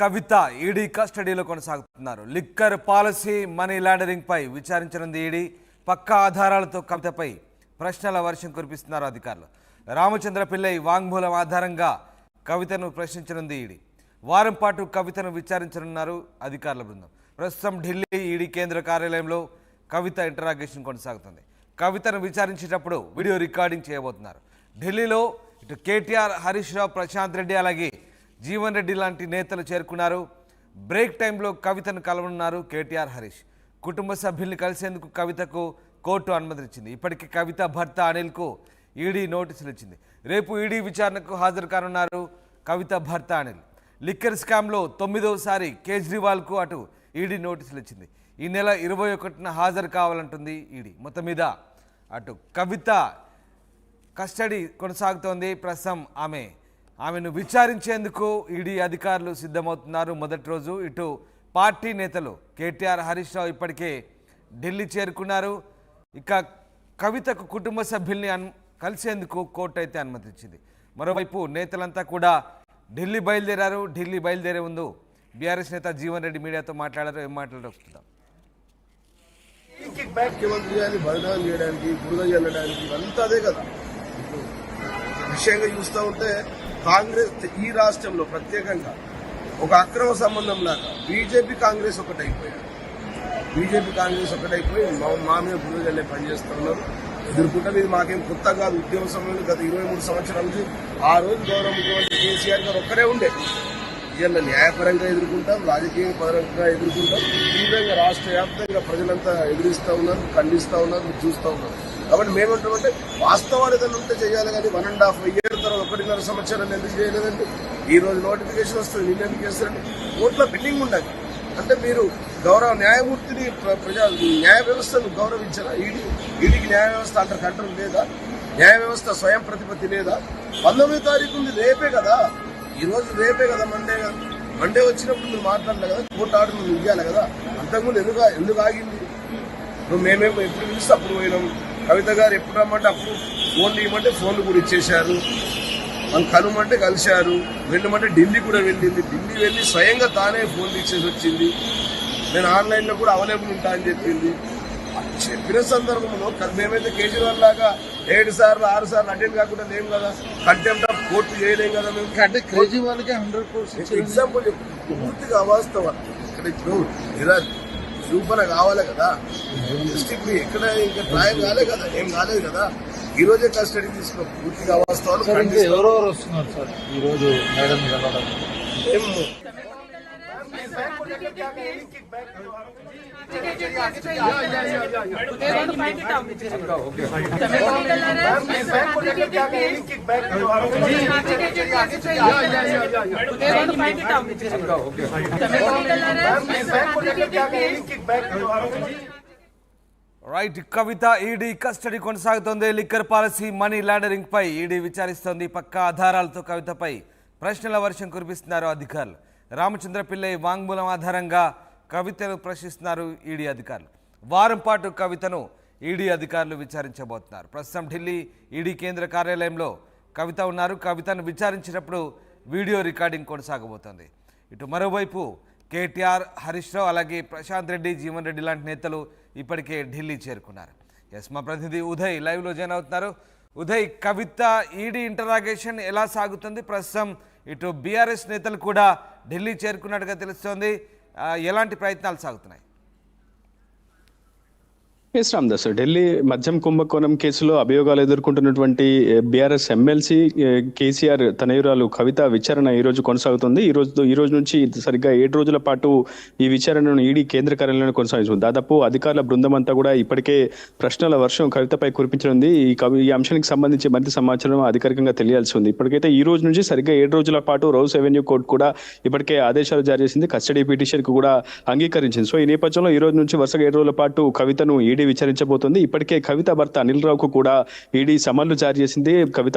కవిత ED కస్టడీలో కొనసాగుతున్నారు. Liquor policy money laundering పై విచారించనుంది ఈడీ పక్కా ఆధారాలతో కవితపై ప్రశ్నల వర్షం కురిపిస్తున్నారు అధికారులు. రామచంద్ర పిల్లై వాంగ్మూలం ఆధారంగా కవితను ప్రశ్నించనుంది ఈడీ వారం పాటు కవితను విచారించనున్నారు అధికారుల బృందం. ప్రస్తుతం ఢిల్లీ ఈడీ కేంద్ర కార్యాలయంలో కవిత ఇంటరాగేషన్ కొనసాగుతుంది. కవితను విచారించేటప్పుడు వీడియో రికార్డింగ్ చేయబోతున్నారు. ఢిల్లీలో ఇటు కేటీఆర్ హరీష్ రావు ప్రశాంత్ రెడ్డి అలాగే జీవన్ రెడ్డి లాంటి నేతలు చేరుకున్నారు. బ్రేక్ టైంలో కవితను కలవనున్నారు కేటీఆర్ హరీష్. కుటుంబ సభ్యుల్ని కలిసేందుకు కవితకు కోర్టు అనుమతించింది ఇప్పటికే కవిత భర్త అనిల్కు ఈడీ నోటీసులు ఇచ్చింది. రేపు ఈడీ విచారణకు హాజరు కానున్నారు కవిత భర్త అనిల్. లిక్కర్ స్కామ్లో తొమ్మిదవసారి కేజ్రీవాల్కు అటు ఈడీ నోటీసులు ఇచ్చింది. ఈ నెల ఇరవై ఒకటిన హాజరు కావాలంటుంది ఈడీ. మొత్తం మీద అటు కవిత కస్టడీ కొనసాగుతోంది. ప్రస్తుతం ఆమె ఆమెను విచారించేందుకు ఈడీ అధికారులు సిద్ధమవుతున్నారు. మొదటి రోజు ఇటు పార్టీ నేతలు కేటీఆర్ హరీష్ రావు ఇప్పటికే ఢిల్లీ చేరుకున్నారు. ఇక కవితకు కుటుంబ సభ్యుల్ని కలిసేందుకు కోర్టు అయితే అనుమతించింది మరోవైపు నేతలంతా కూడా ఢిల్లీ బయలుదేరారు. ఢిల్లీ బయలుదేరే ముందు బీఆర్ఎస్ నేత జీవన్ రెడ్డి మీడియాతో మాట్లాడారు. ఏం మాట్లాడారో చూద్దాం. ముఖ్యమంత్రి గారిని బలిదానం చేయడానికి బురద చల్లడానికి అదే కదా. విషయంగా చూస్తూ ఉంటే కాంగ్రెస్ ఈ రాష్ట్రంలో ప్రత్యేకంగా ఒక అక్రమ సంబంధం లాగా బీజేపీ కాంగ్రెస్ ఒకటైపోయారు. బీజేపీ కాంగ్రెస్ ఒకటైపోయి మా మీద బురద చల్లే పనిచేస్తూ ఉన్నారు ఎదుర్కొంటే ఇది మాకేం కొత్త కాదు. ఉద్యమ సమయంలో గత ఇరవై మూడు సంవత్సరాల నుంచి ఆ రోజు గౌరవ ముఖ్యమంత్రి కేసీఆర్ గారు ఒక్కరే ఉండే. ఇవాళ న్యాయపరంగా ఎదుర్కొంటాం రాజకీయ పరంగా ఎదుర్కొంటాం. తీవ్రంగా రాష్ట్ర వ్యాప్తంగా ప్రజలంతా ఎదురిస్తూ ఉన్నారు ఖండిస్తూ ఉన్నారు చూస్తూ ఉన్నారు. కాబట్టి మేమంటామంటే వాస్తవాలు ఏదైనా ఉంటే చేయాలి కానీ వన్ అండ్ హాఫ్ ఇయర్ తర్వాత ఒకటిన్నర సంవత్సరాన్ని ఎందుకు చేయలేదండి ఈ రోజు నోటిఫికేషన్ వస్తుంది నిన్న ఎందుకు చేస్తారండి కోర్టులో బిల్డింగ్ ఉండాలి. అంటే మీరు గౌరవ న్యాయమూర్తిని ప్ర- ప్రజా న్యాయ వ్యవస్థను గౌరవించరా? ఈడీ ఈడీకి న్యాయ వ్యవస్థ అంటారు కంట్రోల్ లేదా? న్యాయ వ్యవస్థ స్వయం ప్రతిపత్తి లేదా? పంతొమ్మిది తారీఖు ఉంది రేపే కదా. ఈ రోజు రేపే కదా మండే కదా. మండే వచ్చినప్పుడు మీరు మాట్లాడలే కదా కోర్టు ఆర్డర్ నువ్వు ఇవ్వాలి కదా. అంతకుముందు ఎందుకు ఎందుకు ఆగింది? నువ్వు మేమేమో ఎప్పుడు పిలిస్తే అప్పుడు పోయినాము. కవిత గారు ఎప్పుడు రమ్మంటే అప్పుడు ఫోన్లు ఇవ్వమంటే ఫోన్లు కూడా ఇచ్చేశారు. మనం కనుమంటే కలిశారు. వెళ్ళమంటే ఢిల్లీ కూడా వెళ్ళింది. ఢిల్లీ వెళ్ళి స్వయంగా తానే ఫోన్లు ఇచ్చేసి వచ్చింది. నేను ఆన్లైన్లో కూడా అవైలబుల్ ఉంటా అని చెప్పింది. చెప్పిన సందర్భంలో మేమైతే కేజ్రీవాల్ లాగా ఏడు సార్లు ఆరు సార్లు అటెండ్ కాకుండా లేం కదా. కంటెంప్ట్ ఆఫ్ కోర్టు చేయలేం కదా మేము. అంటే కేజ్రీవాల్కి హండ్రెడ్ పర్సెంట్ ఎగ్జాంపుల్. పూర్తిగా అవాస్తవం. ఇక్కడ ఇప్పుడు చూపన కావాలి కదా. డిస్ట్రిక్ట్ ఎక్కడ ఇంకా ట్రయల్ కాలే కదా ఏం కాలేదు కదా. ఈ రోజే కస్టడీ తీసుకున్న పూర్తిగా ఖండిస్తాం. ఎవరెవరు వస్తున్నారు సార్ ఈ రోజు మేడం ఏం రైట్ కవిత ఈడీ కస్టడీ కొనసాగుతోంది. లిక్కర్ పాలసీ మనీ లాండరింగ్ పై ఈడీ విచారిస్తోంది. పక్కా ఆధారాలతో కవితపై ప్రశ్నల వర్షం కురిపిస్తున్నారు అధికారులు. రామచంద్ర పిల్లై వాంగ్మూలం ఆధారంగా కవితను ప్రశ్నిస్తున్నారు ఈడీ అధికారులు. వారం పాటు కవితను ఈడీ అధికారులు విచారించబోతున్నారు. ప్రస్తుతం ఢిల్లీ ఈడీ కేంద్ర కార్యాలయంలో కవిత ఉన్నారు. కవితను విచారించినప్పుడు వీడియో రికార్డింగ్ కొనసాగబోతోంది. ఇటు మరోవైపు కేటీఆర్ హరీష్ రావు అలాగే ప్రశాంత్ రెడ్డి జీవన్ రెడ్డి లాంటి నేతలు ఇప్పటికే ఢిల్లీ చేరుకున్నారు. ఎస్ మా ప్రతినిధి ఉదయ్ లైవ్లో జాయిన్ అవుతున్నారు. ఉదయ్ కవిత ఈడీ ఇంటరాగేషన్ ఎలా సాగుతుంది? ప్రస్తుతం ఇటు బీఆర్ఎస్ నేతలు కూడా ఢిల్లీ చేరుకున్నట్టుగా తెలుస్తోంది. ఎలాంటి ప్రయత్నాలు సాగుతున్నాయి? ఎస్ రామదాస్ ఢిల్లీ మద్యం కుంభకోణం కేసులో అభియోగాలు ఎదుర్కొంటున్నటువంటి బీఆర్ఎస్ ఎమ్మెల్సీ కేసీఆర్ తనయురాలు కవిత విచారణ ఈ రోజు కొనసాగుతుంది. ఈ రోజు ఈ రోజు నుంచి సరిగ్గా ఏడు రోజుల పాటు ఈ విచారణను ఈడీ కేంద్ర కార్యాలయంలో కొనసాగుతుంది దాదాపు అధికారుల బృందం అంతా కూడా ఇప్పటికే ప్రశ్నల వర్షం కవితపై కురిపించనుంది. ఈ కవి ఈ అంశానికి సంబంధించి మరింత సమాచారం అధికారికంగా తెలియాల్సి ఉంది. ఇప్పటికైతే ఈ రోజు నుంచి సరిగ్గా ఏడు రోజుల పాటు రౌస్ రెవెన్యూ కోర్టు కూడా ఇప్పటికే ఆదేశాలు జారీ చేసింది. కస్టడీ పిటిషన్కు కూడా అంగీకరించింది. సో ఈ నేపథ్యంలో ఈ రోజు నుంచి వరుసగా ఏడు రోజుల పాటు కవితను ఈడీ ఈడీ విచారించబోతోంది. ఇప్పటికే కవిత భర్త అనిల్ రావుకు కూడా ఈడీ సమన్లు జారీ చేసింది. కవిత